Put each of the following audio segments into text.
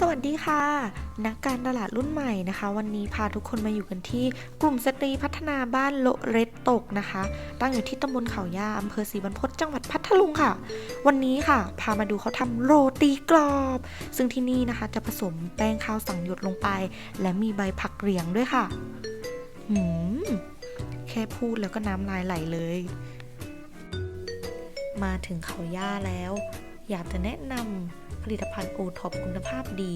สวัสดีค่ะ นักการตลาดรุ่นใหม่นะคะ วันนี้พาทุกคนมาอยู่กันที่กลุ่มสตรีพัฒนาบ้านโลเร็ดตกนะคะ ตั้งอยู่ที่ตำบลเขาย่าอำเภอศรีบรรพตจังหวัดพัทลุงค่ะ วันนี้ค่ะ พามาดูเขาทำโรตีกรอบ ซึ่งที่นี่นะคะจะผสมแป้งข้าวสังหยดลงไป และมีใบผักเรียงด้วยค่ะหืมแค่พูดแล้วก็น้ำลายไหลเลย มาถึงเขาย่าแล้ว อยากจะแนะนำผลิตภัณฑ์โอท็อปคุณภาพดี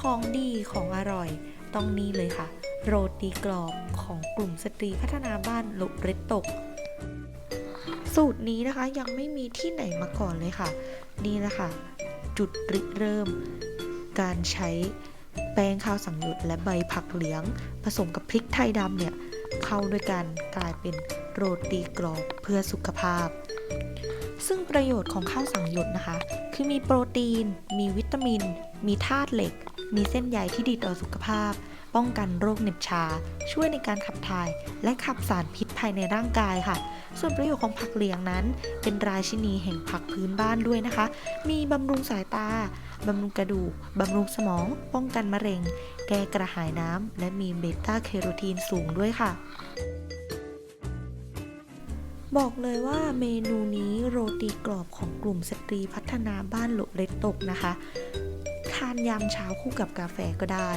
ของดีของอร่อย ต้องนี่เลยค่ะ โรตีกรอบของกลุ่มสตรีพัฒนาบ้านลุเรตตก สูตรนี้นะคะยังไม่มีที่ไหนมาก่อนเลยค่ะ นี่นะคะจุดริเริ่ม การใช้แป้งข้าวสังหยดและใบผักเหลียงผสมกับพริกไทยดำเนี่ย เข้าด้วยกันกลายเป็นโรตีกรอบเพื่อสุขภาพ ซึ่งประโยชน์ของข้าวสังหยดนะคะ คือมีโปรตีน มีวิตามิน มีธาตุเหล็ก มีเส้นใยที่ดีต่อสุขภาพ ป้องกันโรคเหน็บชา ช่วยในการขับถ่าย และขับสารพิษภายในร่างกายค่ะ ส่วนประโยชน์ของผักเหลียงนั้น เป็นราชินีแห่งผักพื้นบ้านด้วยนะคะ มีบำรุงสายตา บำรุงกระดูก บำรุงสมอง ป้องกันมะเร็ง แก้กระหายน้ำและมีเบต้าแคโรทีนสูงด้วยค่ะ บอกเลยว่าเมนูนี้โรตีกรอบของกลุ่มสตรีพัฒนาบ้านโลเล็ดตกนะคะ ทานยามเช้าคู่กับกาแฟก็ได้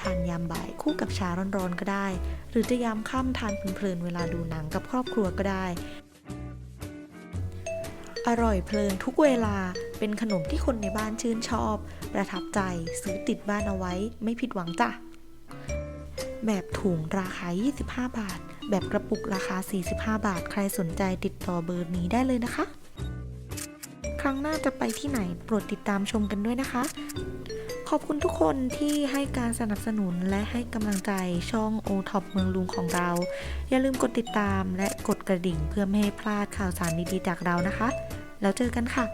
ทานยามบ่ายคู่กับชาร้อนๆก็ได้ หรือจะยามค่ำทานเพลินๆเวลาดูหนังกับครอบครัวก็ได้ อร่อยเพลินทุกเวลาเป็นขนมที่คนในบ้านชื่นชอบ ประทับใจซื้อติดบ้านเอาไว้ ไม่ผิดหวังจ้ะแบบถุงราคา 25 บาท แบบกระปุกราคา 45 บาท ใครสนใจติดต่อเบอร์นี้ได้เลยนะคะ ครั้งหน้าจะไปที่ไหนโปรดติดตามชมกันด้วยนะคะ ขอบคุณทุกคนที่ให้การสนับสนุนและให้กำลังใจช่อง o t o p เมืองลุงของเรา อย่าลืมกดติดตามและกดกระดิ่งเพื่อไม่ให้พลาดข่าวสารดีๆจากเรานะคะ แล้วเจอกันค่ะ